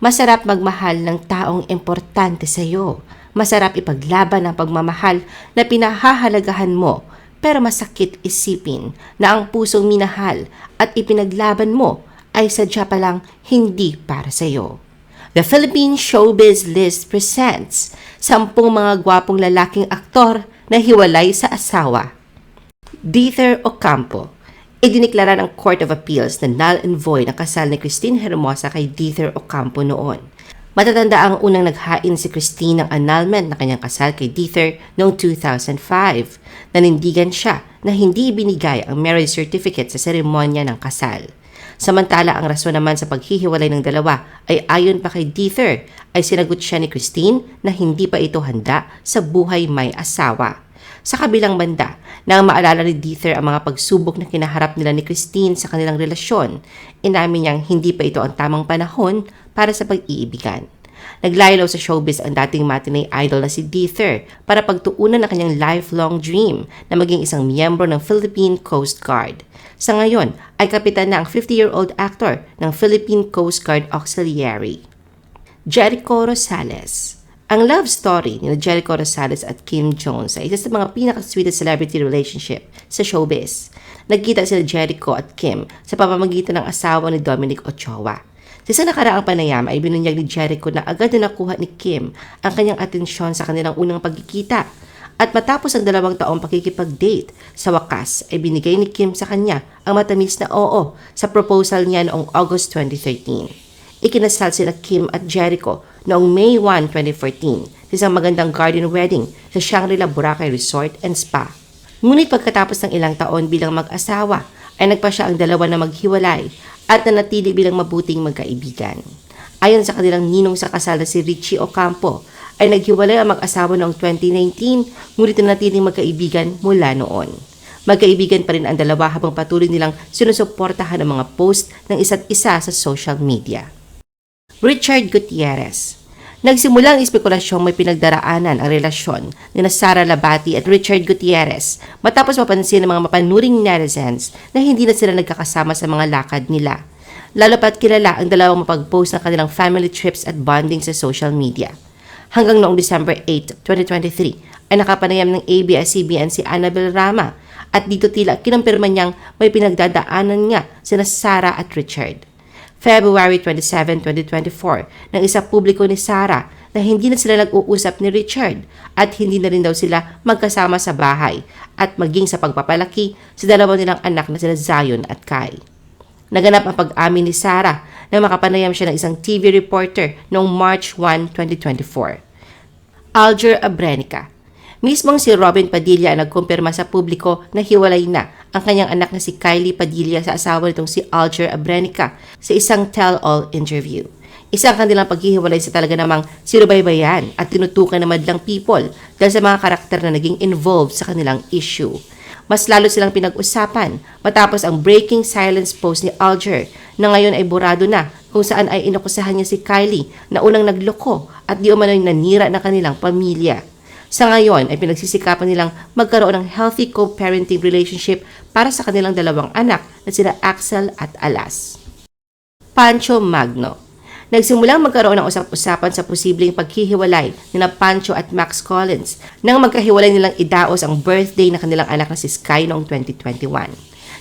Masarap magmahal ng taong importante sa iyo. Masarap ipaglaban ang pagmamahal na pinahahalagahan mo pero masakit isipin na ang pusong minahal at ipinaglaban mo ay sadya palang hindi para sa iyo. The Philippine Showbiz List presents sampung mga gwapong lalaking aktor na hiwalay sa asawa. Dieter Ocampo. Idiniklara ng Court of Appeals na null and void ang kasal ni Christine Hermosa kay Dieter Ocampo noon. Matatanda ang unang naghain si Christine ng annulment na kanyang kasal kay Dieter noong 2005. Nanindigan siya na hindi binigay ang marriage certificate sa seremonya ng kasal. Samantala, ang rason naman sa paghihiwalay ng dalawa ay ayon pa kay Dieter ay sinagot siya ni Christine na hindi pa ito handa sa buhay may asawa. Sa kabilang banda, nang maalala ni Dieter ang mga pagsubok na kinaharap nila ni Christine sa kanilang relasyon, inamin niyang hindi pa ito ang tamang panahon para sa pag-iibigan. Naglaylaw sa showbiz ang dating matinee idol na si Dieter para pagtuunan ang kanyang lifelong dream na maging isang miyembro ng Philippine Coast Guard. Sa ngayon ay kapitan na ang 50-year-old actor ng Philippine Coast Guard Auxiliary. Jericho Rosales ang love story ni Jericho Rosales at Kim Jones ay isa sa mga pinaka-sweetest celebrity relationship sa showbiz. Nagkita sila Jericho at Kim sa pamamagitan ng asawa ni Dominic Ochoa. Sa isang nakaraang panayam ay binunyag ni Jericho na agad na nakuha ni Kim ang kanyang atensyon sa kanilang unang pagkikita. At matapos ang dalawang taong pakikipag-date, sa wakas ay binigay ni Kim sa kanya ang matamis na oo sa proposal niya noong August 2013 ikinasal sila Kim at Jericho noong May 1, 2014 sa isang magandang garden wedding sa Shangri-La Boracay Resort and Spa. Ngunit pagkatapos ng ilang taon bilang mag-asawa, ay nagpa siya ang dalawa na maghiwalay at nanatili bilang mabuting magkaibigan. Ayon sa kanilang ninong sa kasal na si Richie Ocampo, ay naghiwalay ang mag-asawa noong 2019 ngunit nanatiling magkaibigan mula noon. Magkaibigan pa rin ang dalawa habang patuloy nilang sinusuportahan ang mga post ng isa't isa sa social media. Richard Gutierrez. Nagsimula ang espekulasyong may pinagdaraanan ang relasyon ni Sara Labati at Richard Gutierrez matapos mapansin ng mga mapanuring netizens na hindi na sila nagkakasama sa mga lakad nila. Lalo pat kilala ang dalawang mapag-post ng kanilang family trips at bonding sa social media. Hanggang noong December 8, 2023 ay nakapanayam ng ABS-CBN si Annabel Rama at dito tila kinumpirma niyang may pinagdadaanan nga sina Sara at Richard. February 27, 2024, nang isa publiko ni Sarah na hindi na sila nag-uusap ni Richard at hindi na rin daw sila magkasama sa bahay at maging sa pagpapalaki sa dalawa nilang anak na sila Zion at Kai. Naganap ang pag-amin ni Sarah na makapanayam siya ng isang TV reporter noong March 1, 2024. Alger Abrenica Mismong si Robin Padilla ang nagkumpirma sa publiko na hiwalay na ang kanyang anak na si Kylie Padilla sa asawa nitong si Alger Abrenica sa isang tell-all interview. Isang kanilang paghihiwalay sa talaga namang sinubaybayan at tinutukan ng madlang people dahil sa mga karakter na naging involved sa kanilang issue. Mas lalo silang pinag-usapan matapos ang breaking silence post ni Alger na ngayon ay burado na kung saan ay inakusahan niya si Kylie na unang nagloko at di umano'y nanira ng kanilang pamilya. Sa ngayon ay pinagsisikapan nilang magkaroon ng healthy co-parenting relationship para sa kanilang dalawang anak na sila Axel at Alas. Pancho Magno Nagsimulang magkaroon ng usap-usapan sa posibleng paghihiwalay ni na Pancho at Max Collins nang magkahiwalay nilang idaos ang birthday na kanilang anak na si Sky noong 2021.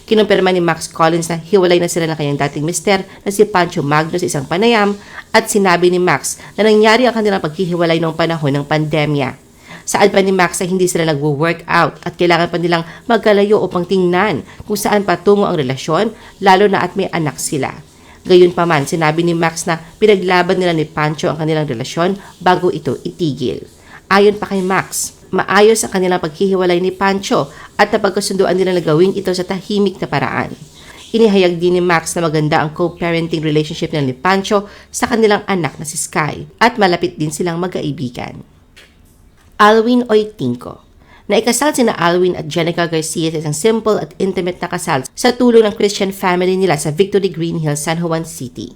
Kinumpirma ni Max Collins na hiwalay na sila ng kanyang dating mister na si Pancho Magno sa isang panayam at sinabi ni Max na nangyari ang kanilang paghihiwalay noong panahon ng pandemya. Saan pa ni Max ay hindi sila nagwo-workout at kailangan pa nilang magkalayo upang tingnan kung saan patungo ang relasyon lalo na at may anak sila. Gayunpaman, sinabi ni Max na pinaglaban nila ni Pancho ang kanilang relasyon bago ito itigil. Ayon pa kay Max, maayos ang kanilang paghihiwalay ni Pancho at napagkasunduan nila na gawin ito sa tahimik na paraan. Inihayag din ni Max na maganda ang co-parenting relationship nila ni Pancho sa kanilang anak na si Sky at malapit din silang magkaibigan. Alwin Oitinco. Naikasal sina Alwin at Jenica Garcia sa isang simple at intimate na kasal sa tulong ng Christian family nila sa Victory Green Hills, San Juan City.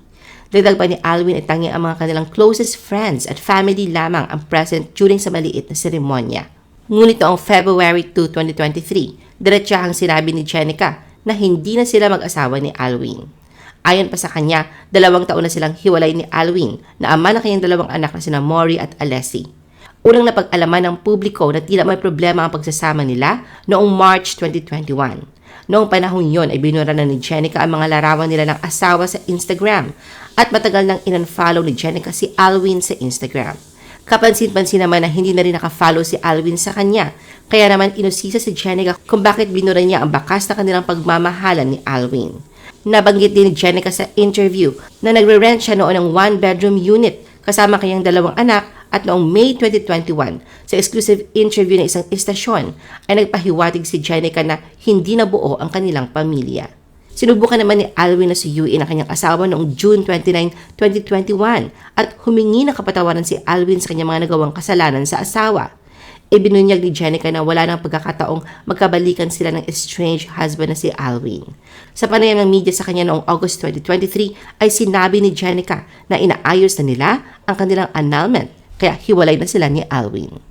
Dagdag pa ni Alwin ay tangi ang mga kanilang closest friends at family lamang ang present during sa maliit na seremonya. Ngunit noong February 2, 2023, diretsahang sinabi ni Jenica na hindi na sila mag-asawa ni Alwin. Ayon pa sa kanya, dalawang taon na silang hiwalay ni Alwin na ama ng kanyang dalawang anak na sina Mori at Alessi. Unang napag-alaman ng publiko na tila may problema ang pagsasama nila noong March 2021. Noong panahon yon ay binura na ni Jenica ang mga larawan nila ng asawa sa Instagram at matagal nang inunfollow ni Jenica si Alwin sa Instagram. Kapansin-pansin naman na hindi na rin nakafollow si Alwin sa kanya, kaya naman inusisa si Jenica kung bakit binura niya ang bakas na kanilang pagmamahalan ni Alwin. Nabanggit din ni Jenica sa interview na nagre-rent siya noon ng one-bedroom unit kasama kanyang dalawang anak at noong May 2021 sa exclusive interview ng isang istasyon ay nagpahiwatig si Jenica na hindi na buo ang kanilang pamilya. Sinubukan naman ni Alwin na suyuin ang kanyang asawa noong June 29, 2021 at humingi ng kapatawaran si Alwin sa kanyang mga nagawang kasalanan sa asawa. Ibinunyag ni Jenica na wala nang pagkakataong magkabalikan sila ng estranged husband na si Alwin. Sa panayam ng media sa kanya noong August 2023 ay sinabi ni Jenica na inaayos na nila ang kanilang annulment kaya hiwalay na sila ni Alwin.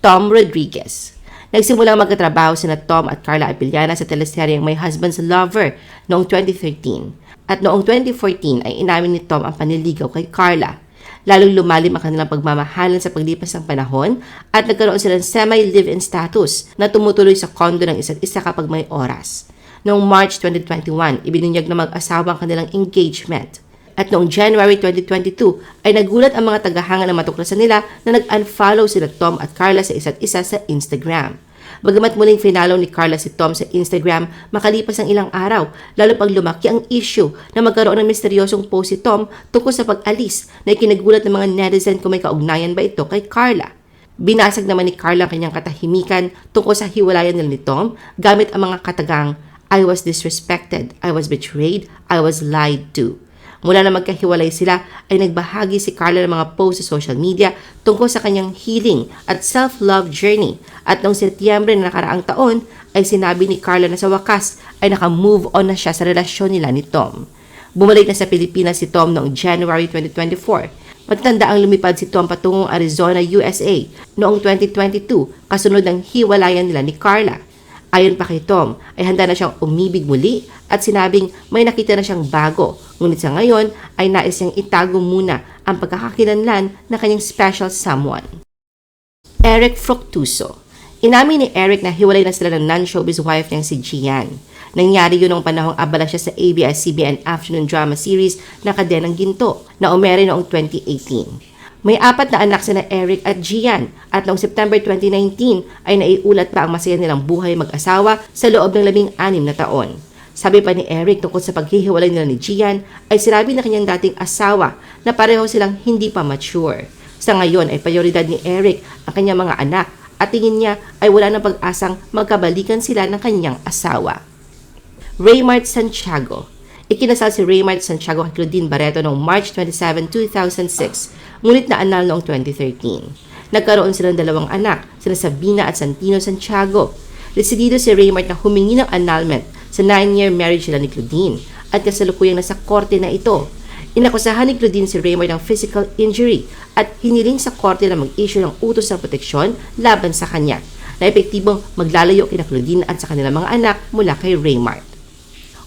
Tom Rodriguez Nagsimulang magkatrabaho sina Tom at Carla Abellana sa teleseryeng My Husband's Lover noong 2013 at noong 2014 ay inamin ni Tom ang panliligaw kay Carla. Lalong lumalim ang kanilang pagmamahalan sa paglipas ng panahon at nagkaroon sila ng semi-live-in status na tumutuloy sa kondo ng isa't isa kapag may oras. Noong March 2021, ibinunyag na mag-asawa ang kanilang engagement. At noong January 2022 ay nagulat ang mga tagahanga na matuklasan nila na nag-unfollow sila Tom at Carla sa isa't isa sa Instagram. Bagamat muling finalo ni Carla si Tom sa Instagram makalipas ang ilang araw, lalo pag lumaki ang issue na magkaroon ng misteryosong post si Tom tungkol sa pag-alis na ikinagulat ng mga netizen kung may kaugnayan ba ito kay Carla. Binasag naman ni Carla ang kanyang katahimikan tungkol sa hiwalayan nila ni Tom gamit ang mga katagang I was disrespected, I was betrayed, I was lied to. Mula na magkahiwalay sila ay nagbahagi si Carla ng mga posts sa social media tungkol sa kanyang healing at self-love journey. At noong Setyembre na nakaraang taon ay sinabi ni Carla na sa wakas ay naka-move on na siya sa relasyon nila ni Tom. Bumalik na sa Pilipinas si Tom noong January 2024. Matatanda ang lumipad si Tom patungong Arizona, USA noong 2022 kasunod ng hiwalayan nila ni Carla. Ayon pa kay Tom, ay handa na siyang umibig muli at sinabing may nakita na siyang bago. Ngunit sa ngayon ay nais niyang itago muna ang pagkakakilanlan na kanyang special someone. Eric Fructuso Inamin ni Eric na hiwalay na sila ng non-showbiz wife niyang si Gian. Nangyari yun noong panahong abala siya sa ABS-CBN afternoon drama series na Kadenang Ginto na umere noong 2018. May apat na anak sina Eric at Gian at noong September 2019 ay naiulat pa ang masaya nilang buhay mag-asawa sa loob ng labing anim na taon. Sabi pa ni Eric tungkol sa paghihiwalay nila ni Gian ay sinabi na kanyang dating asawa na pareho silang hindi pa mature. Sa ngayon ay prioridad ni Eric ang kanyang mga anak at tingin niya ay wala nang pag-asang magkabalikan sila ng kanyang asawa. Raymart Santiago Ikinasal si Raymart Santiago kay Claudine Barreto noong March 27, 2006, ngunit naanal noong 2013. Nagkaroon sila ng dalawang anak, sina Sabina at Santino Santiago. Desidido si Raymart na humingi ng annulment sa 9-year marriage nila ni Claudine at kasalukuyang nasa korte na ito. Inakusahan ni Claudine si Raymart ng physical injury at hiniling sa korte na mag-issue ng utos ng proteksyon laban sa kanya na epektibong maglalayo kina Claudine at sa kanilang mga anak mula kay Raymart.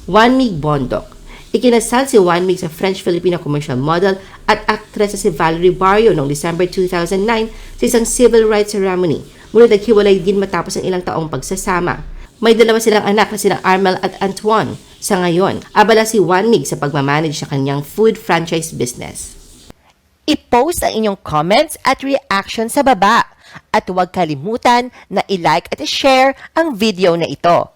Juan Mig Bondok. Ikinasal si Juan Mig sa French-Filipino commercial model at actress si Valerie Barrio noong December 2009 sa isang civil rights ceremony. Ngunit naghiwalay din matapos ang ilang taong pagsasama. May dalawa silang anak na sina Armel at Antoine. Sa ngayon, abala si Juan Mig sa pagmamanage sa kanyang food franchise business. I-post ang inyong comments at reaction sa baba. At huwag kalimutan na i-like at i-share ang video na ito.